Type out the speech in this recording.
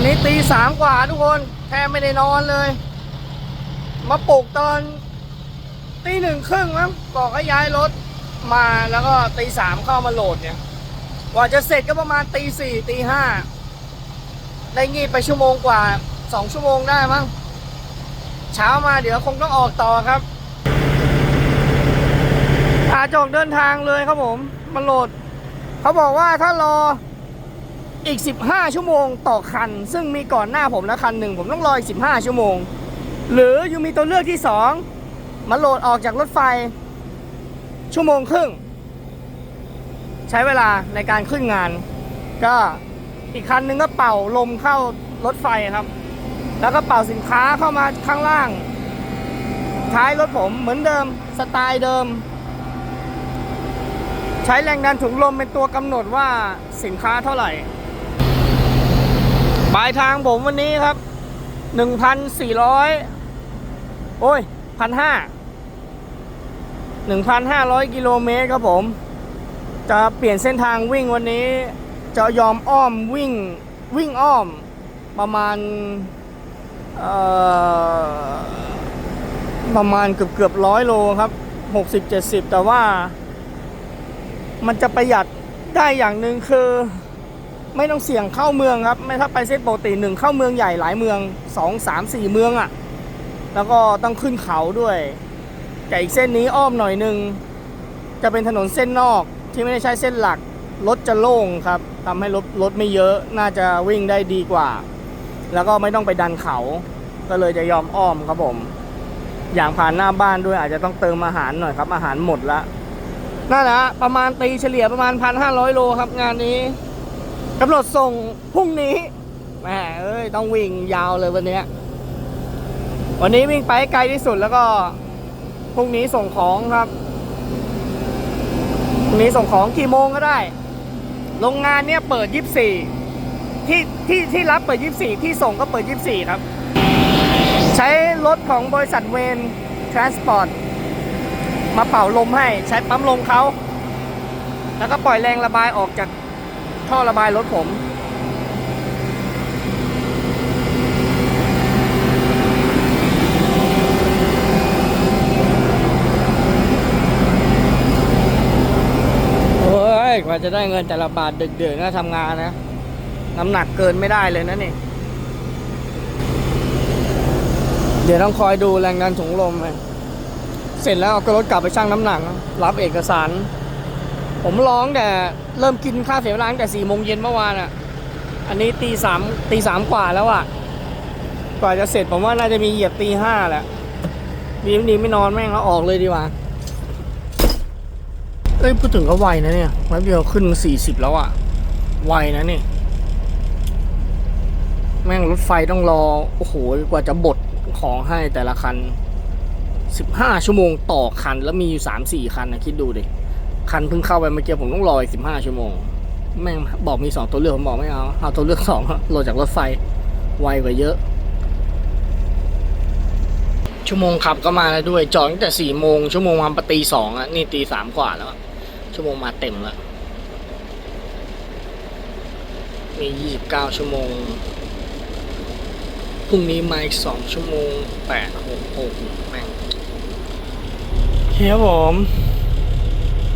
อนนี้ตีสามกว่าทุกคนแทบไม่ได้นอนเลย มาปลุกตอนตีหนึ่งครึ่งมั้งบอกให้ย้ายรถมาแล้วก็ตีสามเข้ามาโหลดเนี่ย กว่าจะเสร็จก็ประมาณตีสี่ตีห้าได้งีบไปชั่วโมงกว่าสองชั่วโมงได้มั้งเช้ามาเดี๋ยวคงต้องออกต่อครับอาจออกเดินทางเลยครับผมมาโหลด เขาบอกว่าถ้ารอ อีก 15 ชั่วโมงต่อคัน ซึ่งมีก่อนหน้าผมแล้วคันหนึ่งผมต้องรออีก 15 ชั่วโมง หรืออยังมีตัวเลือกที่ 2 มาโหลดออกจากรถไฟ ชั่วโมงครึ่ง ใช้เวลาในการขึ้นงาน ก็อีกคันหนึ่งก็เป่าลมเข้ารถไฟครับ แล้วก็เป่าสินค้าเข้ามาข้างล่าง ท้ายรถผมเหมือนเดิมสไตล์เดิม ใช้แรงดันถุงลมเป็นตัวกำหนดว่าสินค้าเท่าไหร่ ปลายทางผมวันนี้ครับ 1,400 โอ้ย 1,500 1,500 กิโลเมตรครับผม จะเปลี่ยนเส้นทางวิ่งวันนี้ จะยอมอ้อมวิ่งวิ่งอ้อมประมาณประมาณเกือบเกือบร้อยโลครับ 60-70 แต่ว่า มันจะประหยัดได้อย่างหนึ่งคือ ไม่ต้องเสี่ยงเข้าเมืองครับ ไม่ถ้าไปเส้นปกติหนึ่งเข้าเมืองใหญ่หลายเมืองสองสามสี่เมืองอะ่ะ แล้วก็ต้องขึ้นเขาด้วยแต่อีกเส้นนี้อ้อมหน่อยหนึ่งจะเป็นถนนเส้นนอกที่ไม่ได้ใช้เส้นหลักรถจะโล่งครับทำให้รถรถไม่เยอะน่าจะวิ่งได้ดีกว่า แล้วก็ไม่ต้องไปดันเขา ก็เลยจะยอมอ้อมครับผม อย่างผ่านหน้าบ้านด้วยอาจจะต้องเติมอาหารหน่อยครับ อาหารหมดละนั่นแหละประมาณตีเฉลี่ยประมาณ1,500โลครับงานนี้ กำหนดส่งพรุ่งนี้แหมเอ้ยต้องวิ่งยาวเลยวันนี้วันนี้วิ่งไปให้ไกลที่สุดแล้วก็พรุ่งนี้ส่งของครับพรุ่งนี้ส่งของกี่โมงก็ได้ โรงงานเนี่ยเปิด 24 ที่ที่ที่รับเปิด 24 ที่ส่งก็เปิด 24 ครับ ใช้รถของบริษัทเวนทรานสปอร์ตมาเป่าลมให้ใช้ปั๊มลมเขา แล้วก็ปล่อยแรงระบายออกจาก ท่อระบายรถผมโอ้ยกว่าจะได้เงินแต่ละบาทเดึกๆนะทำงานนะ น้ำหนักเกินไม่ได้เลยนะนี่ เดี๋ยวต้องคอยดูแรงดันถุงลม เสร็จแล้วเอาก็รถกลับไปชั่งน้ำหนัก รับเอกสาร ผมร้องแต่เริ่มกินข้าวเสียเวลาตั้งแต่สี่โมงเย็นเมื่อวานอะ อันนี้ตีสามตีสามกว่าแล้วอะ กว่าจะเสร็จผมว่าน่าจะมีเหยียบตีห้าแหละดีไม่ดีไม่นอนแม่งแล้วออกเลยดีกว่าเอ้ยพูดถึงก็ไวนะเนี่ยแป๊บเดียวขึ้นสี่สิบแล้วอะ ไวนะนี่ แม่งรถไฟต้องรอ โอ้โห กว่าจะบดของให้แต่ละคันสิบห้าชั่วโมงต่อคัน แล้วมีอยู่สามสี่คันนะคิดดูดิ คันเพิ่งเข้าไปเมื่อกี้ผมต้องรออีกสิบห้าชั่วโมง แม่งบอกมีสองตัวเลือกผมบอกไม่เอา เอาตัวเลือกสองโหลดจากรถไฟ ไวกว่าเยอะ ชั่วโมงขับก็มาแล้วด้วย จอดตั้งแต่สี่โมงชั่วโมงมาปตีสองอะนี่ตีสามกว่าแล้ว ชั่วโมงมาเต็มแล้ว มียี่สิบเก้าชั่วโมง พรุ่งนี้มาอีกสองชั่วโมงแปดหกหกแม่งเฮียผม